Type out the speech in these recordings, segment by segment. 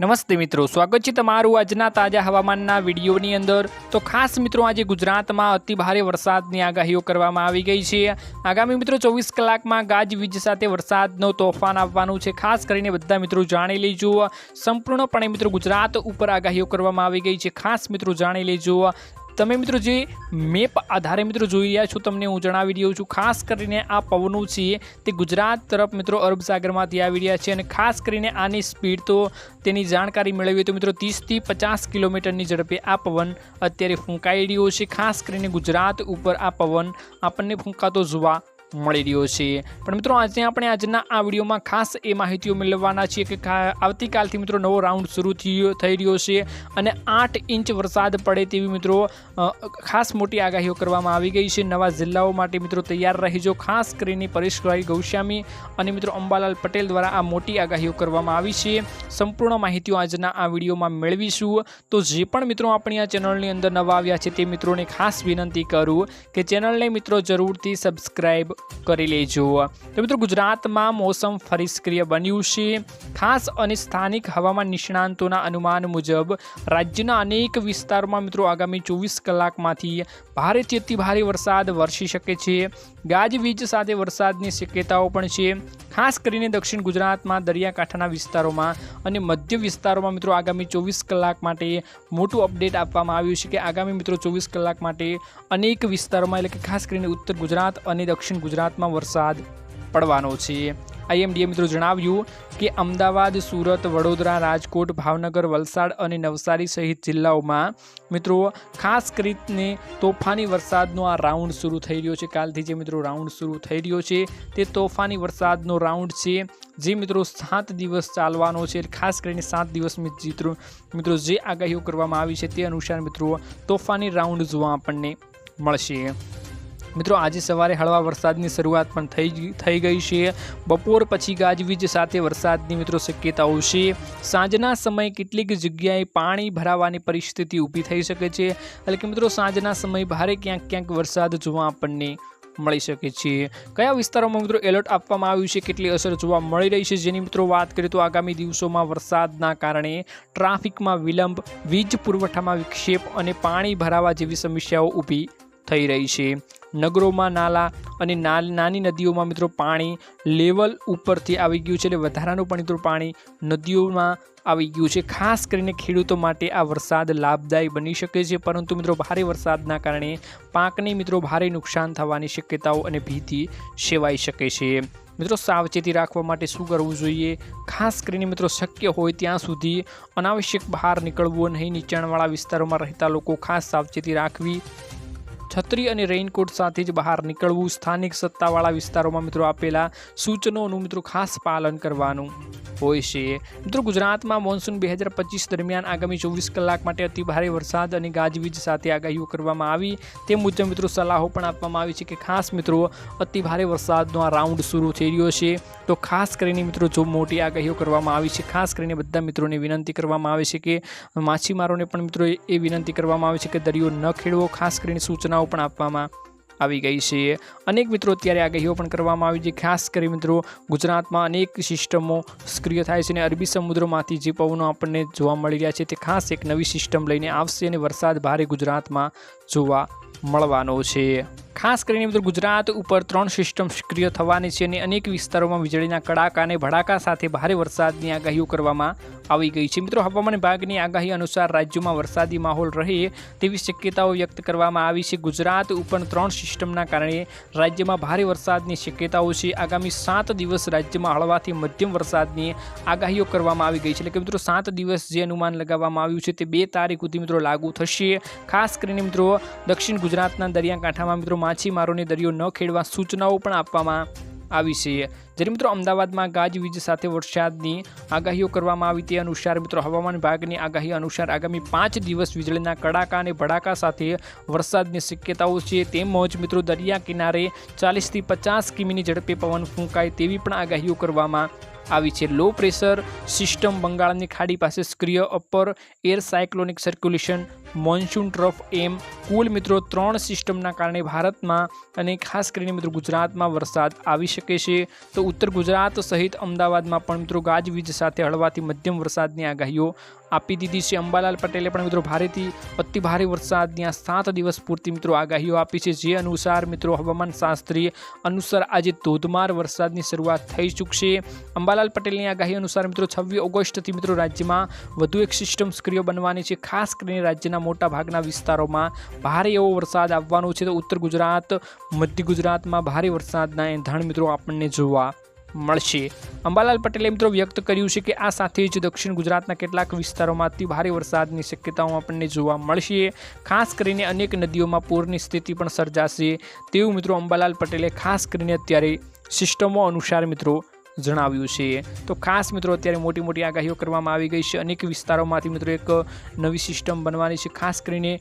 નમસ્તે મિત્રો, સ્વાગત છે તમારું આજના તાજા હવામાનના વિડીયોની અંદર. તો ખાસ મિત્રો, આજે ગુજરાતમાં અતિ ભારે વરસાદની આગાહીઓ કરવામાં આવી ગઈ છે. આગામી મિત્રો ચોવીસ કલાકમાં ગાજવીજ સાથે વરસાદનો તોફાન આવવાનું છે. ખાસ કરીને બધા મિત્રો જાણી લેજો. સંપૂર્ણપણે મિત્રો ગુજરાત ઉપર આગાહીઓ કરવામાં આવી ગઈ છે. ખાસ મિત્રો જાણી લેજો. તમે મિત્રો જે મેપ આધારે મિત્રો જોઈ રહ્યા છો, તમને હું જણાવી રહ્યો છું, ખાસ કરીને આ પવનો છે, તે ગુજરાત તરફ મિત્રો અરબ સાગરમાંથી આવી રહ્યા છે અને ખાસ કરીને આની સ્પીડ તો તેની જાણકારી મેળવીએ તો મિત્રો ત્રીસથી પચાસ કિલોમીટરની ઝડપે આ પવન અત્યારે ફૂંકાઈ રહ્યો છે. ખાસ કરીને ગુજરાત ઉપર આ પવન આપણને ફૂંકાતો જોવા મળી રહ્યો છે. પણ મિત્રો, આજે આપણે આજના આ વિડીયોમાં ખાસ એ માહિતીઓ મેળવવાના છીએ કે આવતીકાલથી મિત્રો નવો રાઉન્ડ શરૂ થઈ રહ્યો છે અને આઠ ઇંચ વરસાદ પડે તેવી મિત્રો ખાસ મોટી આગાહીઓ કરવામાં આવી ગઈ છે. નવા જિલ્લાઓ માટે મિત્રો તૈયાર રહેજો. ખાસ કરીને પરેશભાઈ ગૌસ્વામી અને મિત્રો અંબાલાલ પટેલ દ્વારા આ મોટી આગાહીઓ કરવામાં આવી છે. સંપૂર્ણ માહિતીઓ આજના આ વિડીયોમાં મેળવીશું. તો જે પણ મિત્રો આપણી આ ચેનલની અંદર નવા આવ્યા છે તે મિત્રોને ખાસ વિનંતી કરું કે ચેનલને મિત્રો જરૂરથી સબસ્ક્રાઈબ કરી લેજો. તો મિત્રો, ગુજરાતમાં મોસમ ફરી સક્રિય બન્યું છે. ખાસ અને સ્થાનિક હવામાન નિષ્ણાંતોના અનુમાન મુજબ રાજ્યના અનેક વિસ્તારોમાં મિત્રો આગામી ચોવીસ કલાકમાંથી ભારેથી અતિ ભારે વરસાદ વરસી શકે છે. ગાજવીજ સાથે વરસાદની શક્યતાઓ પણ છે. ખાસ કરીને દક્ષિણ ગુજરાતમાં દરિયાકાંઠાના વિસ્તારોમાં અને મધ્ય વિસ્તારોમાં મિત્રો આગામી ચોવીસ કલાક માટે મોટું અપડેટ આપવામાં આવ્યું છે કે આગામી મિત્રો ચોવીસ કલાક માટે અનેક વિસ્તારોમાં એટલે કે ખાસ કરીને ઉત્તર ગુજરાત અને દક્ષિણ ગુજરાતમાં વરસાદ પડવાનો છે. આઈએમડીએ મિત્રો જણાવ્યું કે અમદાવાદ, સુરત, વડોદરા, રાજકોટ, ભાવનગર, વલસાડ અને નવસારી સહિત જિલ્લાઓમાં મિત્રો ખાસ કરીને તોફાની વરસાદનો આ રાઉન્ડ શરૂ થઈ રહ્યો છે. કાલથી જે મિત્રો રાઉન્ડ શરૂ થઈ રહ્યો છે તે તોફાની વરસાદનો રાઉન્ડ છે. જે મિત્રો સાત દિવસ ચાલવાનો છે. ખાસ કરીને સાત દિવસ મિત્રો મિત્રો જે આગાહીઓ કરવામાં આવી છે તે અનુસાર મિત્રો તોફાની રાઉન્ડ જોવા આપણને મળશે. મિત્રો, આજે સવારે હળવા વરસાદની શરૂઆત પણ થઈ થઈ ગઈ છે. બપોર પછી ગાજવીજ સાથે વરસાદની મિત્રો શક્યતાઓ છે. સાંજના સમયે કેટલીક જગ્યાએ પાણી ભરાવાની પરિસ્થિતિ ઊભી થઈ શકે છે. એટલે કે મિત્રો, સાંજના સમયે ભારે ક્યાંક ક્યાંક વરસાદ જોવા આપણને મળી શકે છે. કયા વિસ્તારોમાં મિત્રો એલર્ટ આપવામાં આવ્યું છે? કેટલી અસર જોવા મળી રહી છે? જેની મિત્રો વાત કરીએ તો આગામી દિવસોમાં વરસાદના કારણે ટ્રાફિકમાં વિલંબ, વીજ પુરવઠામાં વિક્ષેપ અને પાણી ભરાવા જેવી સમસ્યાઓ ઊભી થઈ રહી છે. નગરોમાં નાલા અને નાની નદીઓમાં મિત્રો પાણી લેવલ ઉપરથી આવી ગયું છે એટલે વધારાનું પણ મિત્રો પાણી નદીઓમાં આવી ગયું છે. ખાસ કરીને ખેડૂતો માટે આ વરસાદ લાભદાયી બની શકે છે. પરંતુ મિત્રો ભારે વરસાદના કારણે પાકને મિત્રો ભારે નુકસાન થવાની શક્યતાઓ અને ભીતિ સેવાઈ શકે છે. મિત્રો સાવચેતી રાખવા માટે શું કરવું જોઈએ? ખાસ કરીને મિત્રો શક્ય હોય ત્યાં સુધી અનાવશ્યક બહાર નીકળવું નહીં નીચાણવાળા વિસ્તારોમાં રહેતા લોકો ખાસ સાવચેતી રાખવી છત્રી અને રેઇનકોટ સાથે જ બહાર નીકળવું સ્થાનિક સત્તાવાળા વિસ્તારોમાં મિત્રો આપેલા સૂચનોનું મિત્રો ખાસ પાલન કરવાનું હોય છે. મિત્રો ગુજરાતમાં મોન્સૂન બે હજાર પચીસ દરમિયાન આગામી ચોવીસ કલાક માટે અતિ ભારે વરસાદ અને ગાજવીજ સાથે આગાહીઓ કરવામાં આવી. તે મુજબ મિત્રો સલાહો પણ આપવામાં આવી છે કે ખાસ મિત્રો અતિ ભારે વરસાદનો આ રાઉન્ડ શરૂ થઈ રહ્યો છે. તો ખાસ કરીને મિત્રો જો મોટી આગાહીઓ કરવામાં આવી છે, ખાસ કરીને બધા મિત્રોને વિનંતી કરવામાં આવે છે કે માછીમારોને પણ મિત્રો એ વિનંતી કરવામાં આવે છે કે દરિયો ન ખેડવો. ખાસ કરીને સૂચનાઓ પણ આપવામાં આવી ગઈ છે. અનેક મિત્રો અત્યારે આગાહીઓ પણ કરવામાં આવી છે. ખાસ કરી મિત્રો, ગુજરાતમાં અનેક સિસ્ટમો સક્રિય થાય છે અને અરબી સમુદ્રમાંથી જે પવનો આપણને જોવા મળી રહ્યા છે તે ખાસ એક નવી સિસ્ટમ લઈને આવશે અને વરસાદ ભારે ગુજરાતમાં જોવા મળવાનો છે. ખાસ કરીને મિત્રો ગુજરાત ઉપર ત્રણ સિસ્ટમ સક્રિય થવાની છે અને અનેક વિસ્તારોમાં વીજળીના કડાકા અને ભડાકા સાથે ભારે વરસાદની આગાહીઓ કરવામાં આવી ગઈ છે. મિત્રો, હવામાન વિભાગની આગાહી અનુસાર રાજ્યમાં વરસાદી માહોલ રહે તેવી શક્યતાઓ વ્યક્ત કરવામાં આવી છે. ગુજરાત ઉપર ત્રણ સિસ્ટમના કારણે રાજ્યમાં ભારે વરસાદની શક્યતાઓ છે. આગામી સાત દિવસ રાજ્યમાં હળવાથી મધ્યમ વરસાદની આગાહીઓ કરવામાં આવી ગઈ છે. એટલે કે મિત્રો, સાત દિવસ જે અનુમાન લગાવવામાં આવ્યું છે તે બે તારીખ સુધી મિત્રો લાગુ થશે. ખાસ કરીને મિત્રો, દક્ષિણ ગુજરાતના દરિયાકાંઠામાં મિત્રો માછીમારોને દરિયો ન ખેડવા સૂચનાઓ પણ આપવામાં આવી છે. જ્યારે મિત્રો અમદાવાદમાં ગાજવીજ સાથે વરસાદની આગાહીઓ કરવામાં આવી તે અનુસાર મિત્રો હવામાન વિભાગની આગાહી અનુસાર આગામી પાંચ દિવસ વીજળીના કડાકા અને ભડાકા સાથે વરસાદની શક્યતાઓ છે. તેમજ મિત્રો દરિયા કિનારે ચાલીસથી પચાસ કિમીની ઝડપે પવન ફૂંકાય તેવી પણ આગાહીઓ કરવામાં આવી છે. લો પ્રેશર સિસ્ટમ બંગાળની ખાડી પાસે સક્રિય upper air cyclonic circulation monsoon trough એમ કુલ મિત્રો ત્રણ સિસ્ટમના કારણે ભારતમાં અને ખાસ કરીને મિત્રો ગુજરાતમાં વરસાદ આવી શકે છે. તો ઉત્તર ગુજરાત સહિત અમદાવાદમાં પણ મિત્રો ગાજવીજ સાથે હળવાથી મધ્યમ વરસાદની આગાહીઓ આપી દીધી છે. અંબાલાલ પટેલે પણ મિત્રો ભારેથી અતિ ભારે વરસાદની આ સાત દિવસ પૂરતી મિત્રો આગાહીઓ આપી છે, જે અનુસાર મિત્રો હવામાન શાસ્ત્રી અનુસાર આજે ધોધમાર વરસાદની શરૂઆત થઈ ચૂકશે. અંબાલાલ પટેલની આગાહી અનુસાર મિત્રો છવ્વીસ ઓગસ્ટથી મિત્રો રાજ્યમાં વધુ એક સિસ્ટમ સક્રિય બનવાની છે. ખાસ કરીને રાજ્યના મોટા ભાગના વિસ્તારોમાં ભારે એવો વરસાદ આવવાનો છે. તો ઉત્તર ગુજરાત, મધ્ય ગુજરાતમાં ભારે વરસાદના એંધાણ મિત્રો આપણને જોવા મળશે. અંબાલાલ પટેલે મિત્રો વ્યક્ત કર્યું છે કે આ સાથે જ દક્ષિણ ગુજરાતના કેટલાક વિસ્તારોમાં અતિ ભારે વરસાદની શક્યતાઓ આપણને જોવા મળશે. ખાસ કરીને અનેક નદીઓમાં પૂરની સ્થિતિ પણ સર્જાશે. તેવું મિત્રો અંબાલાલ પટેલે ખાસ કરીને અત્યારે સિસ્ટમો અનુસાર મિત્રો જણાવ્યું છે. તો ખાસ મિત્રો, અત્યારે મોટી મોટી આગાહીઓ કરવામાં આવી ગઈ છે. અનેક વિસ્તારોમાંથી મિત્રો એક નવી સિસ્ટમ બનવાની છે. ખાસ કરીને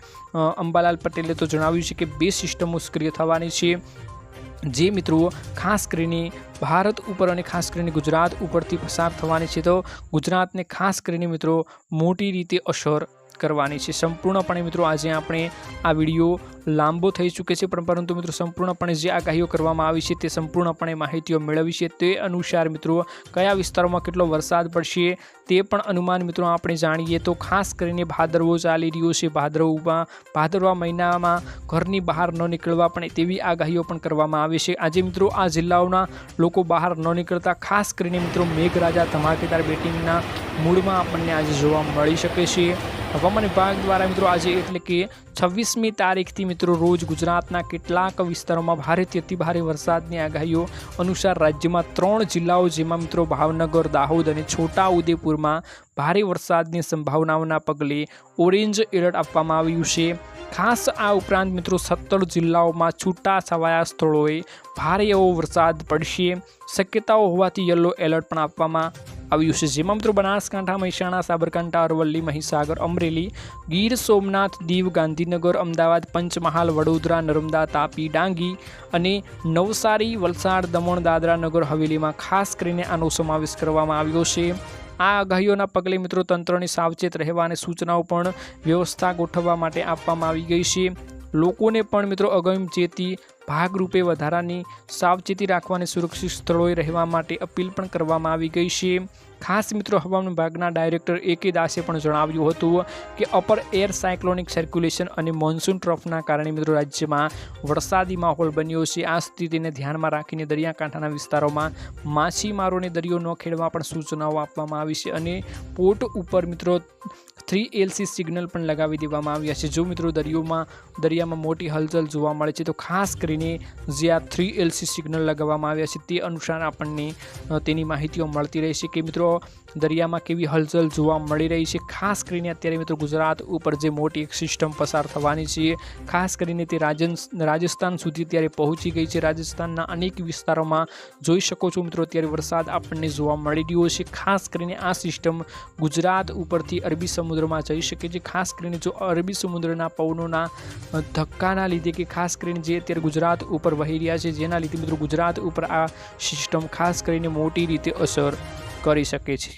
અંબાલાલ પટેલે તો જણાવ્યું છે કે બે સિસ્ટમો સક્રિય થવાની છે. જે મિત્રો ખાસ કરીને ભારત ઉપર અને ખાસ કરીને ગુજરાત ઉપરથી પસાર થવાની છે. તો ગુજરાતને ખાસ કરીને મિત્રો મોટી રીતે અસર કરવાની છે. સંપૂર્ણપણે મિત્રો આજે આપણે આ વીડિયો લાંબો થઈ ચૂકે છે, પણ પરંતુ મિત્રો સંપૂર્ણપણે જે આગાહીઓ કરવામાં આવી છે તે સંપૂર્ણપણે માહિતીઓ મેળવી છે. તે અનુસાર મિત્રો કયા વિસ્તારોમાં કેટલો વરસાદ પડશે તે પણ અનુમાન મિત્રો આપણે જાણીએ. તો ખાસ કરીને ભાદરવો ચાલી રહ્યો છે. ભાદરવમાં, ભાદરવા મહિનામાં ઘરની બહાર ન નીકળવા પણ તેવી આગાહીઓ પણ કરવામાં આવે છે. આજે મિત્રો આ જિલ્લાઓના લોકો બહાર ન નીકળતા, ખાસ કરીને મિત્રો મેઘરાજા, ધમાકેદાર બેટિંગના મૂળમાં આપણને આજે જોવા મળી શકે છે. હવામાન વિભાગ દ્વારા મિત્રો આજે એટલે કે છવ્વીસમી તારીખથી મિત્રો રોજ ગુજરાતના કેટલાક વિસ્તારોમાં ભારેથી અતિ ભારે વરસાદની આગાહીઓ અનુસાર રાજ્યમાં ત્રણ જિલ્લાઓ જેમાં મિત્રો ભાવનગર, દાહોદ અને છોટા ઉદેપુરમાં ભારે વરસાદની સંભાવનાઓના પગલે ઓરેન્જ એલર્ટ આપવામાં આવ્યું છે. ખાસ આ ઉપરાંત મિત્રો સત્તર જિલ્લાઓમાં છૂટા છવાયા સ્થળોએ ભારે એવો વરસાદ પડશે. શક્યતાઓ હોવાથી યલો એલર્ટ પણ આપવામાં આવ્યું છે જેમાં મિત્રો બનાસકાંઠા મહેસાણા સાબરકાંઠા અરવલ્લી મહીસાગર અમરેલી ગીર સોમનાથ દીવ ગાંધીનગર અમદાવાદ પંચમહાલ વડોદરા નર્મદા તાપી ડાંગી અને નવસારી, વલસાડ, દમણ, દાદરા નગર હવેલીમાં ખાસ કરીને આનો સમાવેશ કરવામાં આવ્યો છે. આ આગાહીઓના પગલે મિત્રો તંત્રની સાવચેત રહેવા અને સૂચનાઓ પણ વ્યવસ્થા ગોઠવવા માટે આપવામાં આવી ગઈ છે. લોકોને પણ મિત્રો અગમચેતી ભાગરૂપે વધારાની સાવચેતી રાખવાની સુરક્ષિત સ્થળોએ રહેવા માટે અપીલ પણ કરવામાં આવી ગઈ છે. ખાસ મિત્રો હવામાન વિભાગના ડાયરેક્ટર એ કે દાસે પણ જણાવ્યું હતું કે અપર એર સાયક્લોનિક સર્ક્યુલેશન અને મોન્સૂન ટ્રફના કારણે મિત્રો રાજ્યમાં વરસાદી માહોલ બન્યો છે. આ સ્થિતિને ધ્યાનમાં રાખીને દરિયાકાંઠાના વિસ્તારોમાં માછીમારોને દરિયો ન ખેડવા પણ સૂચનાઓ આપવામાં આવી છે અને પોર્ટ ઉપર મિત્રો થ્રી એલસી સિગ્નલ પણ લગાવી દેવામાં આવ્યા છે. જો મિત્રો દરિયોમાં, દરિયામાં મોટી હલચલ જોવા મળે છે તો ખાસ કરીને જે આ થ્રી એલસી સિગ્નલ લગાવવામાં આવ્યા છે તે અનુસાર આપણને તેની માહિતીઓ મળતી રહેશે કે મિત્રો દરિયામાં કેવી હલચલ જોવા મળી રહી છે. ખાસ કરીને અત્યારે મિત્રો ગુજરાત ઉપર જે મોટી એક સિસ્ટમ પસાર થવાની છે, ખાસ કરીને તે રાજસ્થાન સુધી અત્યારે પહોંચી ગઈ છે. રાજસ્થાનના અનેક વિસ્તારોમાં જોઈ શકો છો મિત્રો, અત્યારે વરસાદ આપણને જોવા મળી રહ્યો છે. ખાસ કરીને આ સિસ્ટમ ગુજરાત ઉપરથી અરબી સમુદ્રમાં જઈ શકે છે. ખાસ કરીને જો અરબી સમુદ્રના પવનોના ધક્કાના લીધે કે ખાસ કરીને જે અત્યારે ગુજરાત ઉપર વહી રહ્યા છે, જેના લીધે મિત્રો ગુજરાત ઉપર આ સિસ્ટમ ખાસ કરીને મોટી રીતે અસર કરી શકે છે.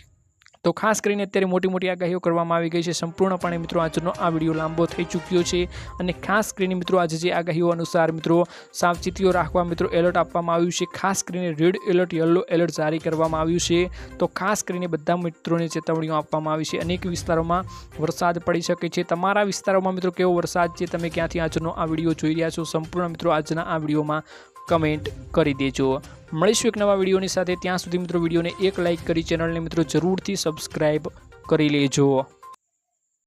તો ખાસ કરીને અત્યારે મોટી મોટી આગાહીઓ કરવામાં આવી ગઈ છે. સંપૂર્ણપણે મિત્રો આજનો આ વીડિયો લાંબો થઈ ચૂક્યો છે અને ખાસ કરીને મિત્રો આજે જે આગાહીઓ અનુસાર મિત્રો સાવચેતીઓ રાખવા મિત્રો એલર્ટ આપવામાં આવ્યું છે. ખાસ કરીને રેડ એલર્ટ, યલો એલર્ટ જારી કરવામાં આવ્યું છે. તો ખાસ કરીને બધા મિત્રોને ચેતવણીઓ આપવામાં આવી છે. અનેક વિસ્તારોમાં વરસાદ પડી શકે છે. તમારા વિસ્તારોમાં મિત્રો કેવો વરસાદ છે? તમે ક્યાંથી આજનો આ વીડિયો જોઈ રહ્યા છો? સંપૂર્ણ મિત્રો આજના આ વિડીયોમાં કમેન્ટ કરી દેજો. મળીશું એક નવા વિડીયોની સાથે. ત્યાં સુધી મિત્રો વિડીયોને એક લાઇક કરી ચેનલને મિત્રો જરૂરથી સબસ્ક્રાઈબ કરી લેજો.